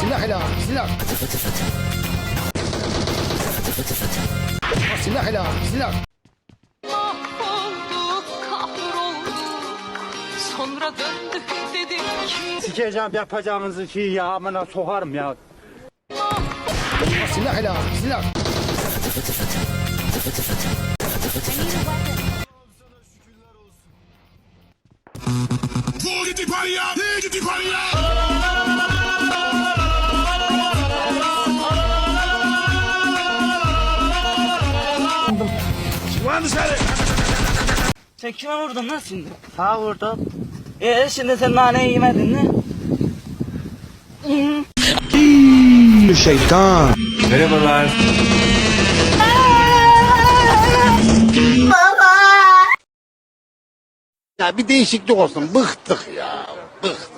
Silah hele silah. Silah hele silah. Mahvolduk, kahrolduk. Sonra döndük dedik ki Sikeceğim yapacağınızı şey ya amına sokarım ya. Silah hele silah. Get the party up! Get the party Lan dışarı! Sen kime vurdun lan şimdi? Ha vurdum. Ee şimdi sen naneyi yemedin mi? Ya bir değişiklik olsun. Bıktık ya. Bıktık.